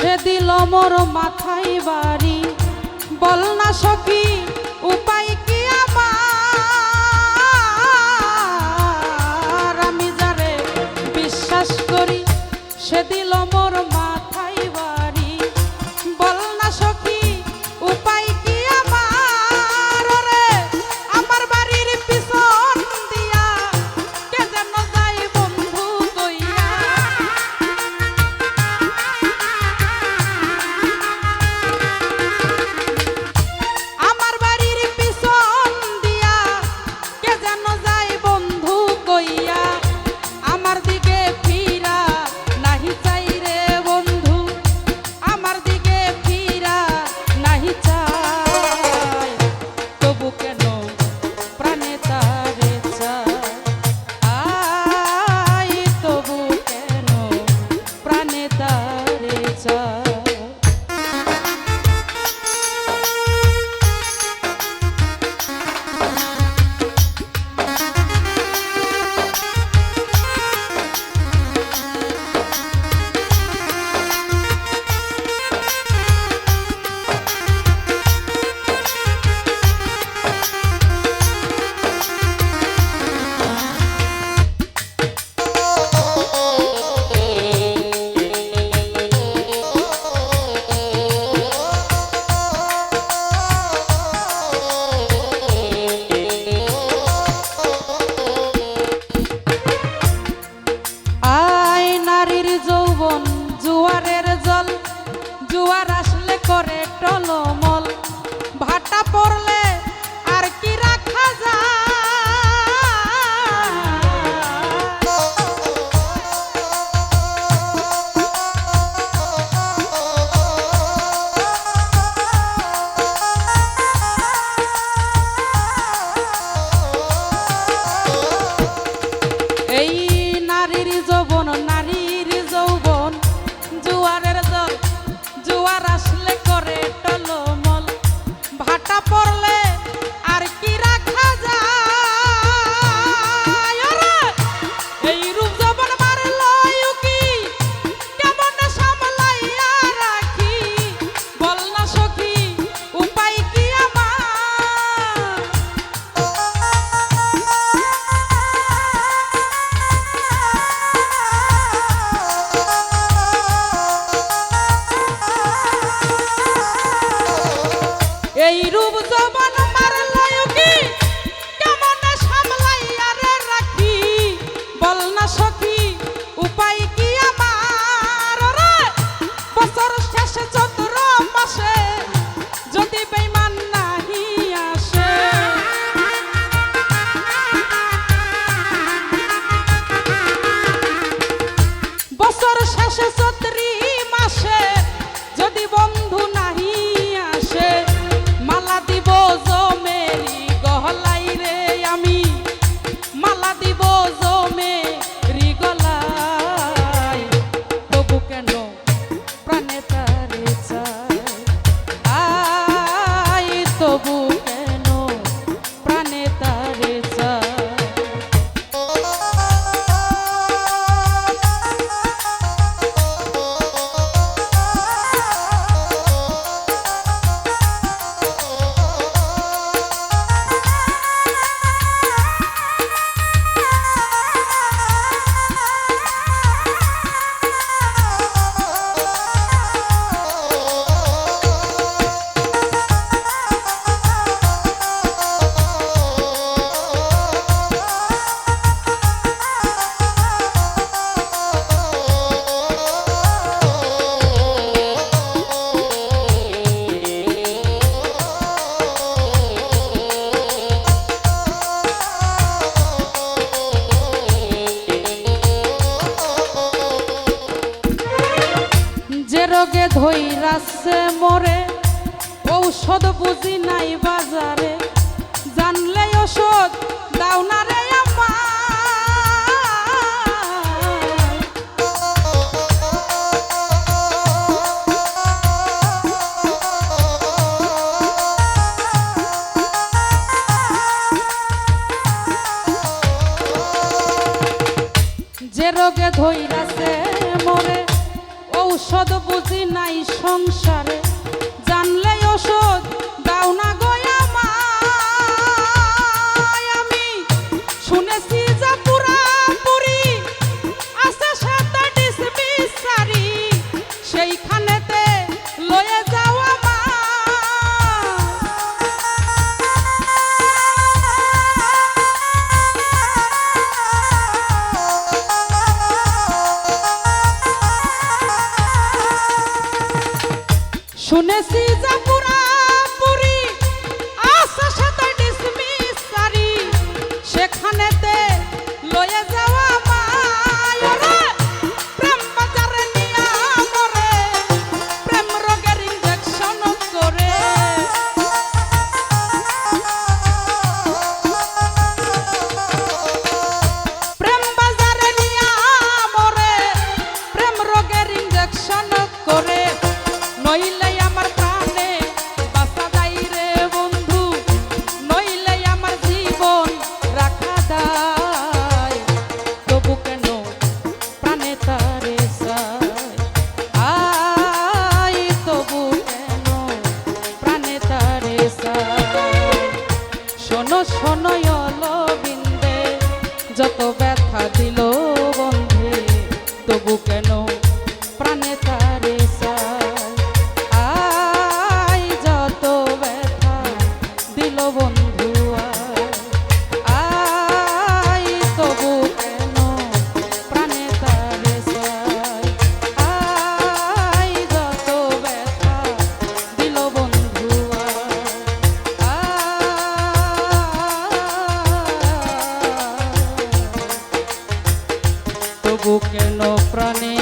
সে দিল মোর মাথায় বাড়ি। বল না সখী উপায় এই রূপ জব রোগে ধৈরাছে মরে, ঔষধ বুঝি নাই বাজারে। জানলে ওষুধ দাও না রে যে রোগে ধৈরাছে ঔষধ বুঝি নাই সংসারে। si lo কেন প্রাণে